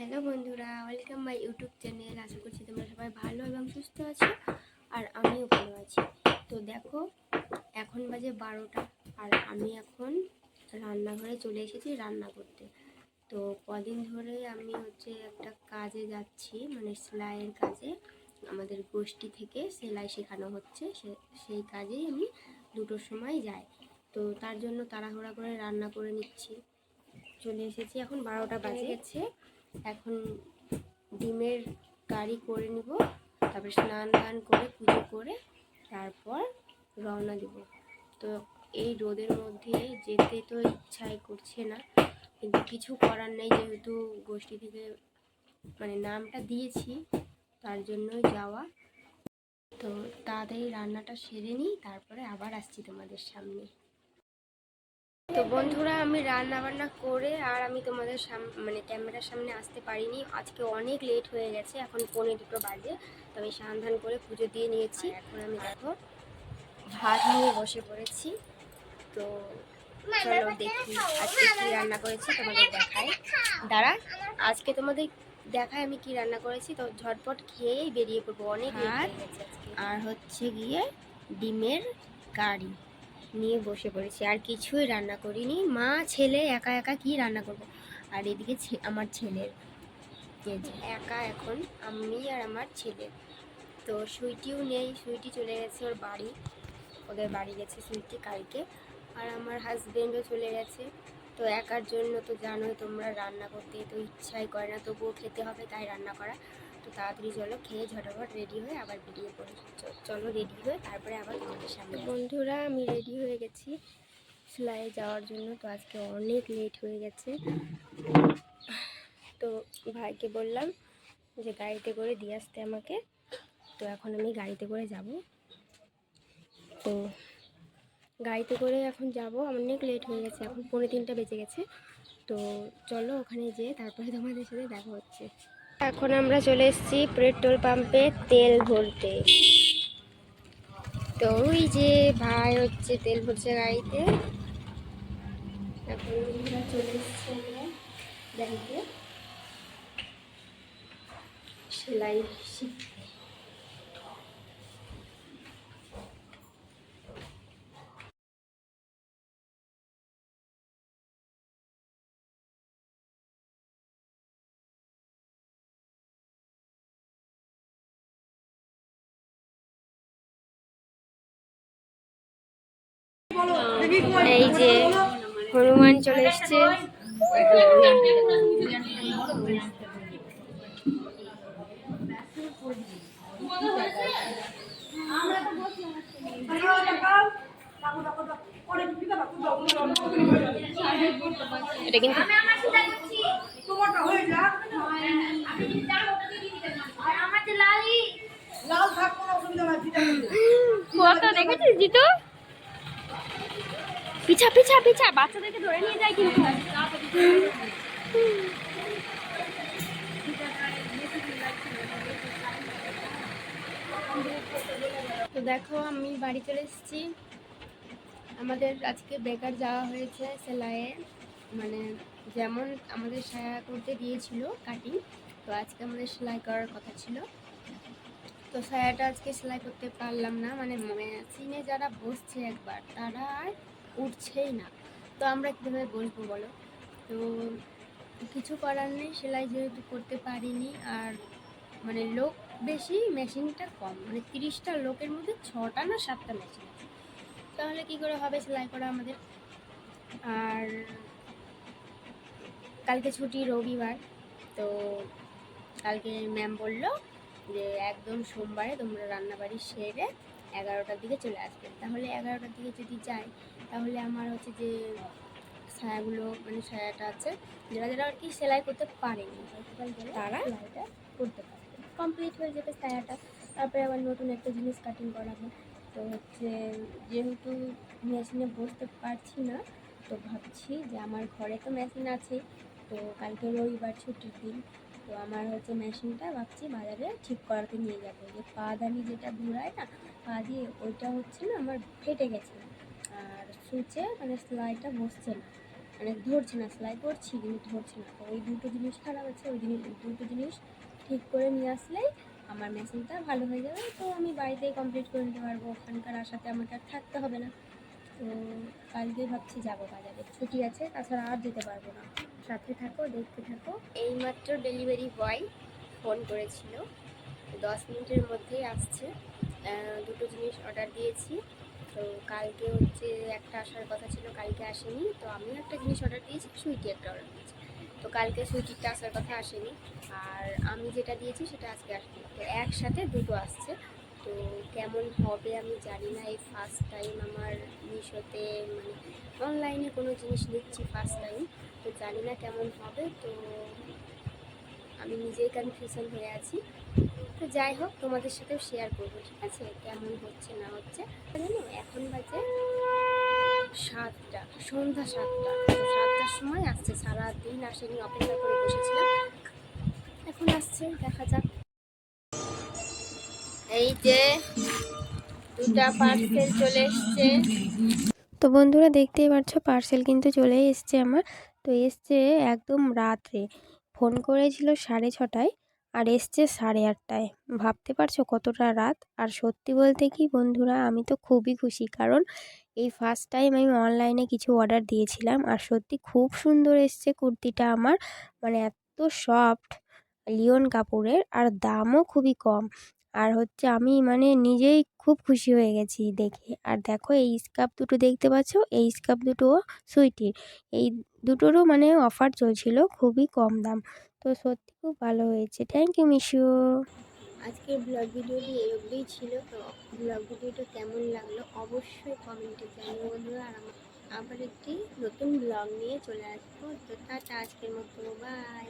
Hello বন্ধুরা welcome my YouTube channel. আশা করছি তোমরা সবাই ভালো এবং সুস্থ আছো আর আমিও ভালো আছি। তো দেখো এখন বাজে বারোটা আর আমি এখন রান্নাঘরে চলে এসেছি রান্না করতে। তো কদিন ধরে আমি হচ্ছে একটা কাজে যাচ্ছি মানে সেলাইয়ের কাজে। আমাদের গোষ্ঠী থেকে সেলাই শেখানো হচ্ছে সে- সেই কাজেই আমি দুটোর সময় যাই। তো তার জন্য তাড়াহুড়া করে রান্না করে নিচ্ছি। চলে এসেছি এখন বারোটা বাজে। গেছে এখন ডিমের কারি করে নিব, তারপরে স্নান দান করে, পুজো করে তারপর রওনা দিব। তো এই রোদের মধ্যে যেতে তো ইচ্ছাই করছে না, কিন্তু কিছু করার নেই যেহেতু গোষ্ঠী থেকে মানে নামটা দিয়েছি, তার জন্যই যাওয়া। তো তাড়াতাড়ি রান্নাটা সেরে নিই, তারপরে আবার আসছি তোমাদের সামনে। তো বন্ধুরা আমি রান্না বান্না করে আর আমি তোমাদের সাম মানে ক্যামেরার সামনে আসতে পারিনি। আজকে অনেক লেট হয়ে গেছে এখন পৌনে দুটো বাজে। তো আমি সান্ধান করে পুজো দিয়ে নিয়েছি। এখন আমি দেখো ভাত নিয়ে বসে পড়েছি। তো চলো দেখি আজকে কি রান্না করেছি তোমাদের দেখায় দাঁড়া আজকে তোমাদের দেখায় আমি কি রান্না করেছি। তো ঝটপট খেয়েই বেরিয়ে পড়ব। অনেক। আর হচ্ছে গিয়ে ডিমের কারি। নিয়ে বসে পড়েছি। আর কিছুই রান্না করিনি। মা, ছেলে, একা একা কি রান্না করব? আর এদিকে আমার ছেলের একা এখন, আমি আর আমার ছেলে। তো সুইটিও নেই, সুইটি চলে গেছে ওর বাড়ি। ওদের বাড়ি গেছে সুইটি কালকে। আর আমার হাজবেন্ডও চলে গেছে। তো একার জন্য তো জানোই, তোমরা রান্না করতে তো ইচ্ছাই করে না, তবুও খেতে হবে, তাই রান্না করা। তো তাড়াতাড়ি চলো, খেয়ে ঝটাফট রেডি হয়ে আবার বেরিয়ে পড়ি চলো রেডি হয়ে তারপরে আবার তোমাদের সামনে বন্ধুরা, আমি রেডি হয়ে গেছি সেলাই যাওয়ার জন্য, তো আজকে অনেক লেট হয়ে গেছে। তো ভাইকে বললাম যে গাড়িতে করে দিয়ে আসতে আমাকে, তো এখন আমি গাড়িতে করে যাব। তো গাড়িতে করে এখন যাব, অনেক লেট হয়ে গেছে, এখন পৌনে তিনটা বেজে গেছে। তো চলো ওখানে যেয়ে তারপরে তোমাদের সাথে দেখা হচ্ছে। এখন আমরা চলে এসেছি পেট্রোল পাম্পে তেল ভরতে। তো ওই যে ভাই হচ্ছে তেল ভরছে গাড়িতে। এখন চলে এসেছি সেলাই শিখতে। এই যে হনুমান চলে এসছে। এটা কিন্তু কত দেখেছিস জিতু? পিছা পিছা পিছা, বাচ্চাদেরকে ধরে নিয়ে যায় কিন্তু। তো দেখো, আমি বাড়ি চলে এসেছি। আমাদের আজকে বেকার যাওয়া হয়েছে সেলাইয়ে। মানে যেমন আমাদের সায়া করতে দিয়েছিল কাটিং তো আজকে আমাদের সেলাই করার কথা ছিল। তো সায়াটা আজকে সেলাই করতে পারলাম না মানে মেশিনে যারা বসছে একবার, তারা আর উঠছেই না। তো আমরা কীভাবে বসবো বলো? তো কিছু করার নেই, সেলাই যেহেতু করতে পারিনি, আর মানে লোক বেশি, মেশিনটা কম। মানে তিরিশটা লোকের মধ্যে ছটা না সাতটা মেশিন আছে। তাহলে কি করে হবে সেলাই করা আমাদের? আর কালকে ছুটি রবিবার, তো কালকে ম্যাম বলল যে একদম সোমবারে তোমরা রান্নাবাড়ি সেরে এগারোটার দিকে চলে আসবে। তাহলে এগারোটার দিকে যদি যাই তাহলে আমার হচ্ছে যে ছায়াগুলো মানে ছায়াটা আছে যারা যারা আর কি সেলাই করতে পারেনি তারা? সেলাইটা করতে পারবে। কমপ্লিট হয়ে যাবে ছায়াটা। তারপরে আবার নতুন একটা জিনিস কাটিং করাবো। তো হচ্ছে যেহেতু মেশিনে বসতে পারছি না তো ভাবছি যে আমার ঘরে তো মেশিন আছে তো কালকে রবিবার ছুটির দিন তো আমার হচ্ছে মেশিনটা ভাবছি বাজারে ঠিক করাতে নিয়ে যাব। যে পা দানি যেটা ঘুরায় না পা দিয়ে ওইটা হচ্ছে না আমার ফেটে গেছে। আর সুচে মানে সেলাইটা বসছে না। মানে ধরছে না, সেলাই করছি কিন্তু ধরছে না। তো ওই দুটো জিনিস খারাপ আছে, ওই জিনিস, দুটো জিনিস ঠিক করে নিয়ে আসলেই আমার মেশিনটা ভালো হয়ে যাবে। তো আমি বাড়িতেই কমপ্লিট করে নিতে পারব, ওখানকার আসাতে আমাকে আর থাকতে হবে না। তো কালকেই ভাবছি যাব বাজারে। ছুটি আছে, তাছাড়া আর যেতে পারব না। সাথে থাকো, দেখতে থাকো। এইমাত্র ডেলিভারি বয় ফোন করেছিল। দশ মিনিটের মধ্যেই আসছে। দুটো জিনিস অর্ডার দিয়েছি। তো কালকে হচ্ছে একটা আসার কথা ছিল, কালকে আসেনি। তো আমিও একটা জিনিস অর্ডার দিয়েছি, সুইটি একটা অর্ডার দিয়েছি। তো কালকে সুইটিটা আসার কথা আসেনি। আর আমি যেটা দিয়েছি সেটা আজকে আসেনি। তো একসাথে দুটো আসছে। তো কেমন হবে আমি জানি না। এই ফার্স্ট টাইম আমার মিশোতে মানে অনলাইনে কোনো জিনিস নিচ্ছি ফার্স্ট টাইম তো জানি না কেমন হবে। তো আমি নিজেই কনফিউশন হয়ে আছি। তো যাই হোক, তোমাদের সাথেও শেয়ার করব, ঠিক আছে? কেমন হচ্ছে, না হচ্ছে? জানো, এখন বাজে সাতটা, সন্ধ্যা সাতটা। সাতটার সময় আসছে সারা দিন আসেনি, অপেক্ষা করে বসেছিলাম। এখন আসছে, দেখা যাক। এই যে দুটা পার্সেল চলে এসছে। তো বন্ধুরা, দেখতেই পাচ্ছ পার্সেল কিন্তু চলেই এসছে আমার। তো এসছে একদম রাত্রে। ফোন করেছিল সাড়ে ছটায় আর এসছে সাড়ে আটটায়। ভাবতে পারছ কতটা রাত? আর সত্যি বলতে কি বন্ধুরা, আমি তো খুবই খুশি কারণ এই ফার্স্ট টাইম আমি অনলাইনে কিছু অর্ডার দিয়েছিলাম আর সত্যি খুব সুন্দর এসছে কুর্তিটা আমার। মানে এত সফট লিওন কাপড়ের আর দামও খুবই কম। আর হচ্ছে আমি মানে নিজেই খুব খুশি হয়ে গেছি দেখে। আর দেখো এই স্কার্ফ দুটো দেখতে পাচ্ছ? এই স্কার্ফ দুটো সুইটির। এই দুটোরও মানে অফার চলছিল খুবই কম দাম। তো সত্যি খুব ভালো হয়েছে। থ্যাংক ইউ মিশু আজকের ব্লগ ভিডিওটি এই ছিল। তো ব্লগ ভিডিওটা কেমন লাগল অবশ্যই কমেন্টে জানিও বন্ধুরা। আর আমার আবার একটি নতুন ব্লগ নিয়ে চলে আসব। তো টাটা, আজকের মতো। বাই